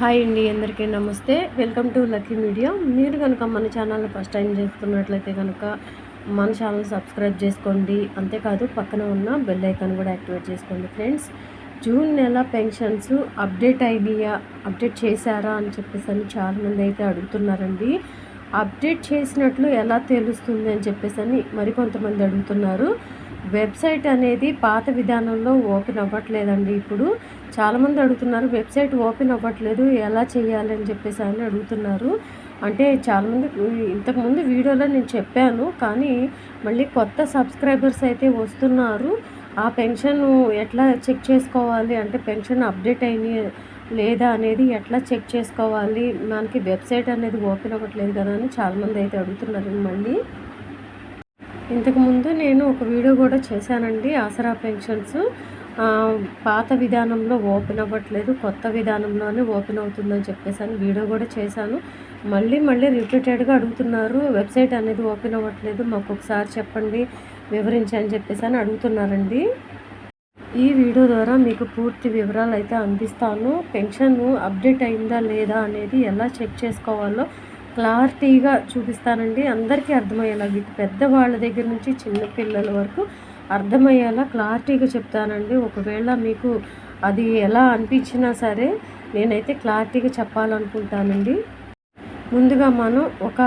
Hi అండి అందరికీ నమస్తే. Welcome to lucky media. మీరు కనుక మన ఛానల్ ఫస్ట్ టైం చేస్తున్నట్లయితే కనుక మన ఛానల్ సబ్స్క్రైబ్ చేసుకోండి. అంతేకాదు పక్కన ఉన్న బెల్ ఐకాన్ కూడా యాక్టివేట్ చేసుకోండి ఫ్రెండ్స్. జూన్ నెల పెన్షన్స్ అప్డేట్ అయినాయా అప్డేట్ చేశారా అని చెప్పేసి అని చాలామంది అయితే అడుగుతున్నారండి. అప్డేట్ చేసినట్లు ఎలా తెలుస్తుంది అని చెప్పేసి అని మరికొంతమంది అడుగుతున్నారు. వెబ్సైట్ అనేది పాత విధానంలో ఓపెన్ అవ్వట్లేదండి ఇప్పుడు. చాలామంది అడుగుతున్నారు వెబ్సైట్ ఓపెన్ అవ్వట్లేదు ఎలా చేయాలి? అని చెప్పేసి అని అడుగుతున్నారు. అంటే చాలామంది ఇంతకుముందు వీడియోలో నేను చెప్పాను కానీ మళ్ళీ కొత్త సబ్స్క్రైబర్స్ అయితే వస్తున్నారు. ఆ పెన్షన్ ఎట్లా చెక్ చేసుకోవాలి? అంటే పెన్షన్ అప్డేట్ అయినాయి లేదా అనేది ఎట్లా చెక్ చేసుకోవాలి? మనకి వెబ్సైట్ అనేది ఓపెన్ అవ్వట్లేదు కదా అని చాలామంది అయితే అడుగుతున్నారు మళ్ళీ. ఇంతకుముందు నేను ఒక వీడియో కూడా చేశానండి ఆసరా పెన్షన్స్. పాత విధానంలో ఓపెన్ అవ్వట్లేదు కొత్త విధానంలోనే ఓపెన్ అవుతుందని చెప్పేసి అని వీడియో కూడా చేశాను. మళ్ళీ మళ్ళీ రిపీటెడ్గా అడుగుతున్నారు వెబ్సైట్ అనేది ఓపెన్ అవ్వట్లేదు మాకు ఒకసారి చెప్పండి వివరించని చెప్పేసి అని అడుగుతున్నారండి. ఈ వీడియో ద్వారా మీకు పూర్తి వివరాలు అయితే అందిస్తాను. పెన్షన్ అప్డేట్ అయిందా లేదా అనేది ఎలా చెక్ చేసుకోవాలో క్లారిటీగా చూపిస్తానండి. అందరికీ అర్థమయ్యేలాగా ఇటు పెద్దవాళ్ళ దగ్గర నుంచి చిన్నపిల్లల వరకు అర్థమయ్యేలా క్లారిటీగా చెప్తానండి. ఒకవేళ మీకు అది ఎలా అనిపించినా సరే నేనైతే క్లారిటీగా చెప్పాలనుకుంటానండి. ముందుగా మనం ఒక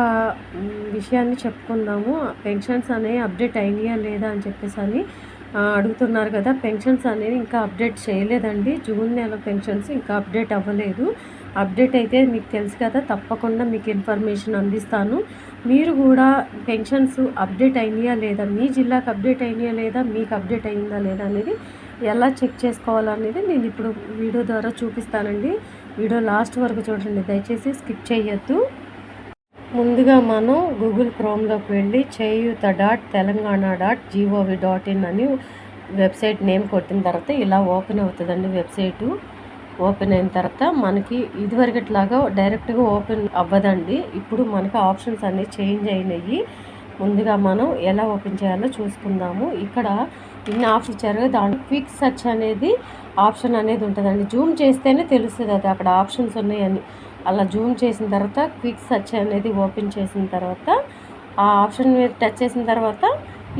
విషయాన్ని చెప్పుకుందాము. పెన్షన్స్ అనేవి అప్డేట్ అయినాయా లేదా అని చెప్పేసి అని అడుగుతున్నారు కదా పెన్షన్స్ అనేవి ఇంకా అప్డేట్ చేయలేదండి. జూన్ నెల పెన్షన్స్ ఇంకా అప్డేట్ అవ్వలేదు. అప్డేట్ అయితే మీకు తెలుసు కదా తప్పకుండా మీకు ఇన్ఫర్మేషన్ అందిస్తాను. మీరు కూడా పెన్షన్స్ అప్డేట్ అయినాయా లేదా మీ జిల్లాకు అప్డేట్ అయినాయా లేదా మీకు అప్డేట్ అయిందా లేదా అనేది ఎలా చెక్ చేసుకోవాలనేది నేను ఇప్పుడు వీడియో ద్వారా చూపిస్తానండి. వీడియో లాస్ట్ వరకు చూడండి దయచేసి స్కిప్ చేయొద్దు. ముందుగా మనం గూగుల్ క్రోమ్లోకి వెళ్ళి Cheyutha dot Telangana dot gov dot in అని వెబ్సైట్ నేమ్ కొట్టిన తర్వాత ఇలా ఓపెన్ అవుతుందండి వెబ్సైటు. ఓపెన్ అయిన తర్వాత మనకి ఇదివరకట్లాగా డైరెక్ట్గా ఓపెన్ అవ్వదండి. ఇప్పుడు మనకి ఆప్షన్స్ అన్నీ చేంజ్ అయినాయి ముందుగా మనం ఎలా ఓపెన్ చేయాలో చూసుకుందాము. ఇక్కడ ఇన్ని ఆప్షన్ ఇచ్చారు దాంట్లో క్విక్ సర్చ్ అనేది ఆప్షన్ అనేది ఉంటుందండి. జూమ్ చేస్తేనే తెలుస్తుంది అది అక్కడ ఆప్షన్స్ ఉన్నాయని. అలా జూమ్ చేసిన తర్వాత క్విక్ సర్చ్ అనేది ఓపెన్ చేసిన తర్వాత ఆ ఆప్షన్ మీద టచ్ చేసిన తర్వాత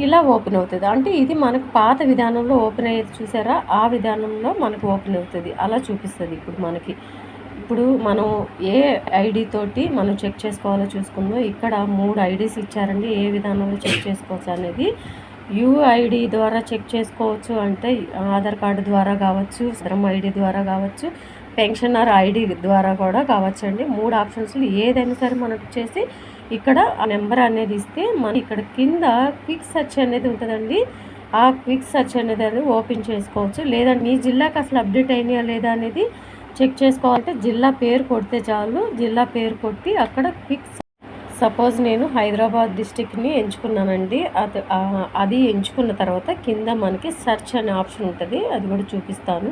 ఇలా ఓపెన్ అవుతుంది. అంటే ఇది మనకు పాత విధానంలో ఓపెన్ అయ్యేది చూసారా? ఆ విధానంలో మనకు ఓపెన్ అవుతుంది. అలా చూపిస్తుంది ఇప్పుడు మనకి. ఇప్పుడు మనం ఏ ఐడి తోటి మనం చెక్ చేసుకోవాలో చూసుకుందాం. ఇక్కడ మూడు ఐడీస్ ఇచ్చారండి. ఏ విధానంలో చెక్ చేసుకోవచ్చు అనేది. యూఐడి ద్వారా చెక్ చేసుకోవచ్చు అంటే ఆధార్ కార్డు ద్వారా కావచ్చు శ్రమ ఐడి ద్వారా కావచ్చు. పెన్షనర్ ఐడి ద్వారా కూడా కావచ్చు అండి మూడు ఆప్షన్స్లో ఏదైనా సరే మనకు చేసి ఇక్కడ ఆ నెంబర్ అనేది ఇస్తే మనం ఇక్కడ కింద క్విక్ సెర్చ్ అనేది ఉంటుందండి. ఆ క్విక్ సెర్చ్ అనేది అనేది ఓపెన్ చేసుకోవచ్చు. లేదా మీ జిల్లాకి అసలు అప్డేట్ అయినాయా లేదా అనేది చెక్ చేసుకోవాలంటే జిల్లా పేరు కొడితే చాలు. జిల్లా పేరు కొట్టి అక్కడ క్విక్ సపోజ్ నేను హైదరాబాద్ డిస్టిక్ని ఎంచుకున్నానండి. అది అది ఎంచుకున్న తర్వాత కింద మనకి సెర్చ్ అనే ఆప్షన్ ఉంటుంది. అది కూడా చూపిస్తాను.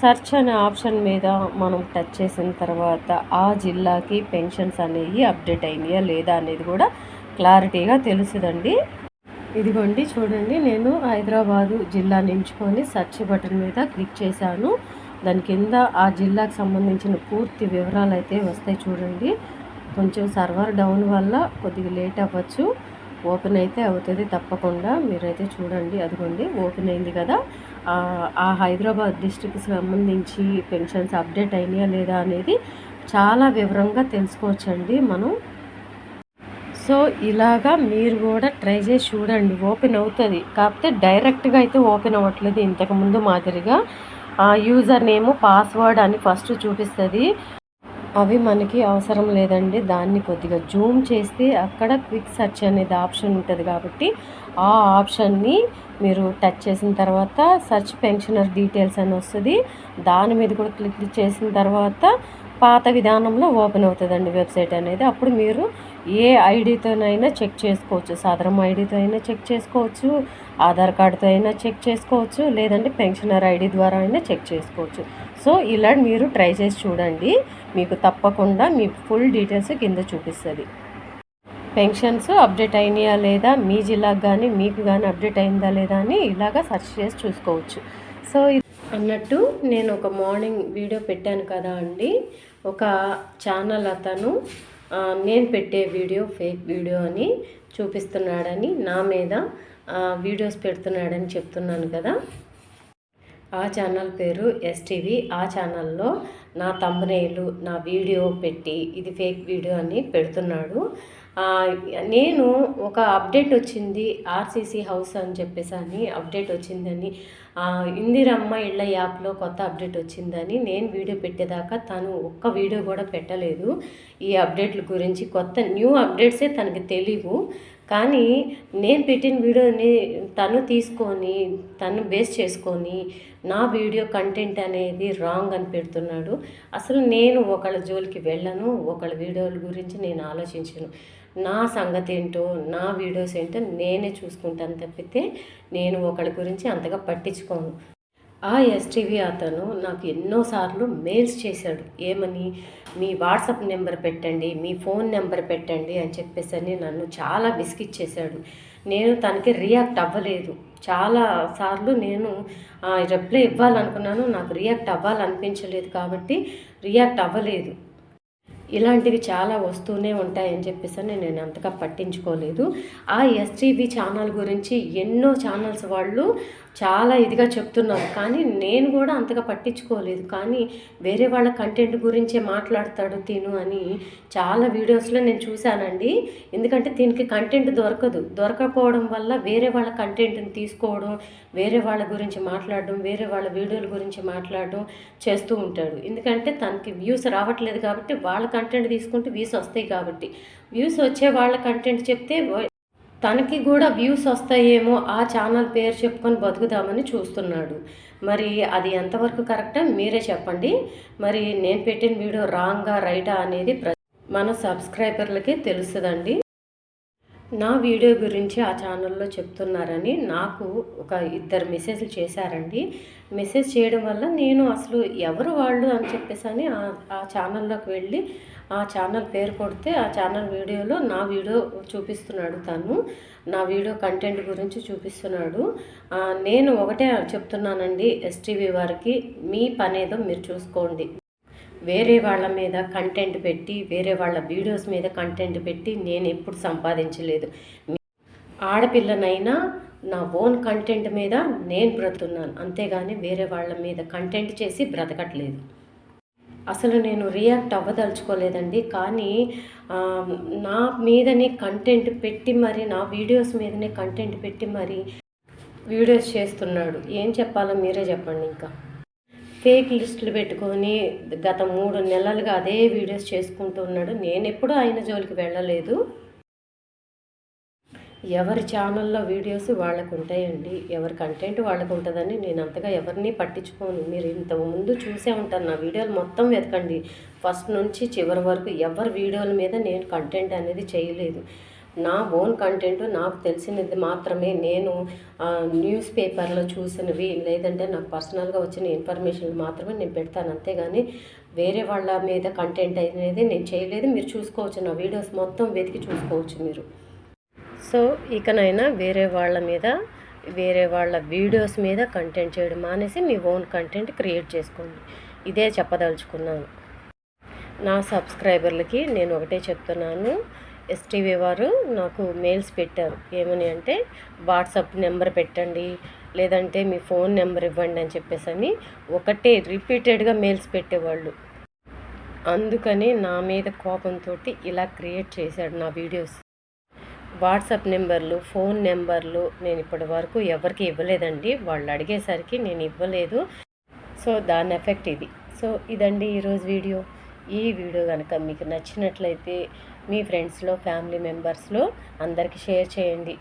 సెర్చ్ అనే ఆప్షన్ మీద మనం టచ్ చేసిన తర్వాత ఆ జిల్లాకి పెన్షన్స్ అనేవి అప్డేట్ అయినాయా లేదా అనేది కూడా క్లారిటీగా తెలుసుదండి. ఇదిగోండి చూడండి నేను హైదరాబాదు జిల్లాని ఎంచుకొని సెర్చ్ బటన్ మీద క్లిక్ చేశాను. దాని కింద ఆ జిల్లాకు సంబంధించిన పూర్తి వివరాలు అయితే వస్తాయి చూడండి. కొంచెం సర్వర్ డౌన్ వల్ల కొద్దిగా లేట్ అవ్వచ్చు. ఓపెన్ అయితే అవుతుంది తప్పకుండా. మీరైతే చూడండి అదిగోండి ఓపెన్ అయింది కదా. ఆ హైదరాబాద్ డిస్టిక్కి సంబంధించి పెన్షన్స్ అప్డేట్ అయినాయా లేదా అనేది చాలా వివరంగా తెలుసుకోవచ్చండి మనం. సో ఇలాగా మీరు కూడా ట్రై చేసి చూడండి ఓపెన్ అవుతుంది. కాకపోతే డైరెక్ట్గా అయితే ఓపెన్ అవ్వట్లేదు ఇంతకుముందు మాదిరిగా. యూజర్ నేము పాస్వర్డ్ అని ఫస్ట్ చూపిస్తుంది. అవి మనకి అవసరం లేదండి. దాన్ని కొద్దిగా జూమ్ చేస్తే అక్కడ క్విక్ సెర్చ్ అనేది ఆప్షన్ ఉంటుంది కాబట్టి ఆ ఆప్షన్ని మీరు టచ్ చేసిన తర్వాత సెర్చ్ పెన్షనర్ డీటెయిల్స్ అని వస్తుంది. దాని మీద కూడా క్లిక్ చేసిన తర్వాత పాత విధానంలో ఓపెన్ అవుతుందండి వెబ్సైట్ అనేది. అప్పుడు మీరు ఏ ఐడితోనైనా చెక్ చేసుకోవచ్చు. సాధారణ ఐడితో అయినా చెక్ చేసుకోవచ్చు. ఆధార్ కార్డుతో అయినా చెక్ చేసుకోవచ్చు. లేదంటే పెన్షనర్ ఐడి ద్వారా అయినా చెక్ చేసుకోవచ్చు. సో ఇలా మీరు ట్రై చేసి చూడండి. మీకు తప్పకుండా మీ ఫుల్ డీటెయిల్స్ కింద చూపిస్తుంది. పెన్షన్స్ అప్డేట్ అయినాయా లేదా? మీ జిల్లాకు కానీ మీకు కానీ అప్డేట్ అయిందా లేదా అని ఇలాగ సెర్చ్ చేసి చూసుకోవచ్చు. సో అన్నట్టు నేను ఒక మార్నింగ్ వీడియో పెట్టాను కదా అండి. ఒక ఛానల్ అతను నేను పెట్టే వీడియో ఫేక్ వీడియో అని చూపిస్తున్నాడని నా మీద వీడియోస్ పెడుతున్నాడని చెప్తున్నాను కదా. ఆ ఛానల్ పేరు ఎస్టీవీ. ఆ ఛానల్లో నా తమ్మునేలు నా వీడియో పెట్టి ఇది ఫేక్ వీడియో అని పెడుతున్నాడు. నేను ఒక అప్డేట్ వచ్చింది ఆర్సీసీ హౌస్ అని చెప్పేసి అని అప్డేట్ వచ్చిందని ఇందిరమ్మ ఇళ్ళ యాప్లో కొత్త అప్డేట్ వచ్చిందని నేను వీడియో పెట్టేదాకా తను ఒక్క వీడియో కూడా పెట్టలేదు. ఈ అప్డేట్ల గురించి కొత్త న్యూ అప్డేట్సే తనకి తెలియవు కానీ నేను పెట్టిన వీడియోని తను తీసుకొని తను బేస్ చేసుకొని నా వీడియో కంటెంట్ అనేది రాంగ్ అని పెడుతున్నాడు. అసలు నేను ఒకళ్ళ జోలికి వెళ్ళను ఒకళ్ళ వీడియోల గురించి నేను ఆలోచించను. నా సంగతి ఏంటో నా వీడియోస్ ఏంటో నేనే చూసుకుంటాను తప్పితే నేను ఒకళ్ళ గురించి అంతగా పట్టించుకోను. ఆ ఎస్టీవీ అతను నాకు ఎన్నోసార్లు మెయిల్స్ చేశాడు. ఏమని? మీ వాట్సాప్ నెంబర్ పెట్టండి మీ ఫోన్ నెంబర్ పెట్టండి అని చెప్పేసి అని నన్ను చాలా విసిగిచ్చేశాడు నేను తనకి రియాక్ట్ అవ్వలేదు. చాలా సార్లు నేను రిప్లై ఇవ్వాలనుకున్నాను నాకు రియాక్ట్ అవ్వాలనిపించలేదు కాబట్టి రియాక్ట్ అవ్వలేదు. ఇలాంటివి చాలా వస్తూనే ఉంటాయని చెప్పేసి అని నేను అంతగా పట్టించుకోలేదు. ఆ ఎస్టీవీ ఛానల్ గురించి ఎన్నో ఛానల్స్ వాళ్ళు చాలా ఇదిగా చెప్తున్నారు. కానీ నేను కూడా అంతగా పట్టించుకోలేదు. కానీ వేరే వాళ్ళ కంటెంట్ గురించే మాట్లాడతాడు తిను అని చాలా వీడియోస్లో నేను చూశానండి. ఎందుకంటే దీనికి కంటెంట్ దొరకదు. దొరకపోవడం వల్ల వేరే వాళ్ళ కంటెంట్ని తీసుకోవడం వేరే వాళ్ళ గురించి మాట్లాడడం వేరే వాళ్ళ వీడియోల గురించి మాట్లాడడం చేస్తూ ఉంటాడు. ఎందుకంటే తనకి వ్యూస్ రావట్లేదు కాబట్టి వాళ్ళ కంటెంట్ తీసుకుంటే వ్యూస్ వస్తాయి కాబట్టి. వ్యూస్ వచ్చే వాళ్ళ కంటెంట్ చెప్తే తనకి కూడా వ్యూస్ వస్తాయేమో ఆ ఛానల్ పేరు చెప్పుకొని బతుకుదామని చూస్తున్నాడు. మరి అది ఎంతవరకు కరెక్టా మీరే చెప్పండి. మరి నేను పెట్టిన వీడియో రాంగా రైటా అనేది ప్ర మన సబ్స్క్రైబర్లకే తెలుస్తుందండి. నా వీడియో గురించి ఆ ఛానల్లో చెప్తున్నారని నాకు ఒక ఇద్దరు మెసేజ్లు చేశారండి. మెసేజ్ చేయడం వల్ల నేను అసలు ఎవరు వాళ్ళు అని చెప్పేసి అని ఆ ఛానల్లోకి వెళ్ళి ఆ ఛానల్ పేరు కొడితే ఆ ఛానల్ వీడియోలో నా వీడియో చూపిస్తున్నాడు తను. నా వీడియో కంటెంట్ గురించి చూపిస్తున్నాడు. నేను ఒకటే చెప్తున్నానండి ఎస్టీవీ వారికి మీ పనేదో మీరు చూసుకోండి. వేరే వాళ్ళ మీద కంటెంట్ పెట్టి వేరే వాళ్ళ వీడియోస్ మీద కంటెంట్ పెట్టి నేను ఎప్పుడు సంపాదించలేదు. ఆడపిల్లనైనా నా ఓన్ కంటెంట్ మీద నేను బ్రతున్నాను అంతేగాని వేరే వాళ్ళ మీద కంటెంట్ చేసి బ్రతకట్లేదు. అసలు నేను రియాక్ట్ అవ్వదలుచుకోలేదండి. కానీ నా మీదనే కంటెంట్ పెట్టి మరి నా వీడియోస్ మీదనే కంటెంట్ పెట్టి మరి వీడియోస్ చేస్తున్నాడు. ఏం చెప్పాలో మీరే చెప్పండి ఇంకా. ఫేక్ లిస్టులు పెట్టుకొని గత మూడు నెలలుగా అదే వీడియోస్ చేసుకుంటూ ఉన్నాడు. నేను ఎప్పుడూ ఆయన జోలికి వెళ్ళలేదు. ఎవరి ఛానల్లో వీడియోస్ వాళ్ళకు ఉంటాయండి ఎవరి కంటెంట్ వాళ్ళకు ఉంటుందని నేను అంతగా ఎవరిని పట్టించుకోను. మీరు ఇంతకుముందు ముందు చూసే ఉంటారు నా వీడియోలు మొత్తం వెతకండి. ఫస్ట్ నుంచి చివరి వరకు ఎవరి వీడియోల మీద నేను కంటెంట్ అనేది చేయలేదు. నా ఓన్ కంటెంట్ నాకు తెలిసినది మాత్రమే. నేను న్యూస్ పేపర్లో చూసినవి లేదంటే నాకు పర్సనల్గా వచ్చిన ఇన్ఫర్మేషన్ మాత్రమే నేను పెడతాను. అంతేగాని వేరే వాళ్ళ మీద కంటెంట్ అనేది నేను చేయలేదు. మీరు చూసుకోవచ్చు నా వీడియోస్ మొత్తం వెతికి చూసుకోవచ్చు మీరు. సో ఇకనైనా వేరే వాళ్ళ మీద వేరే వాళ్ళ వీడియోస్ మీద కంటెంట్ చేయడం మానేసి మీ ఓన్ కంటెంట్ క్రియేట్ చేసుకోండి. ఇదే చెప్పదలుచుకున్నాను. నా సబ్స్క్రైబర్లకి నేను ఒకటే చెప్తున్నాను. ఎస్టీవీ వారు నాకు మెయిల్స్ పెట్టారు. ఏమని అంటే వాట్సాప్ నెంబర్ పెట్టండి లేదంటే మీ ఫోన్ నెంబర్ ఇవ్వండి అని చెప్పేసి అని ఒకటే రిపీటెడ్గా మెయిల్స్ పెట్టేవాళ్ళు. అందుకని నా మీద కోపంతో ఇలా క్రియేట్ చేశాడు నా వీడియోస్. వాట్సాప్ నెంబర్లు ఫోన్ నెంబర్లు నేను ఇప్పటి వరకు ఎవరికి ఇవ్వలేదండి. వాళ్ళు అడిగేసరికి నేను ఇవ్వలేదు. సో దాని ఎఫెక్ట్ ఇది. సో ఇదండి ఈరోజు వీడియో. ఈ వీడియో కనుక మీకు నచ్చినట్లయితే మీ ఫ్రెండ్స్లో ఫ్యామిలీ మెంబర్స్లో అందరికీ షేర్ చేయండి.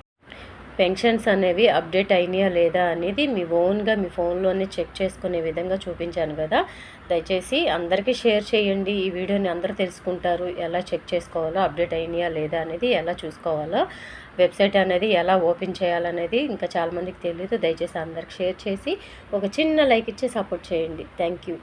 పెన్షన్స్ అనేవి అప్డేట్ అయినాయా లేదా అనేది మీ ఓన్గా మీ ఫోన్లోనే చెక్ చేసుకునే విధంగా చూపించాను కదా. దయచేసి అందరికీ షేర్ చేయండి. ఈ వీడియోని అందరూ తెలుసుకుంటారు. ఎలా చెక్ చేసుకోవాలో అప్డేట్ అయినాయా లేదా అనేది ఎలా చూసుకోవాలో వెబ్సైట్ అనేది ఎలా ఓపెన్ చేయాలనేది ఇంకా చాలామందికి తెలియదు దయచేసి అందరికి షేర్ చేసి ఒక చిన్న లైక్ ఇచ్చి సపోర్ట్ చేయండి. Thank you.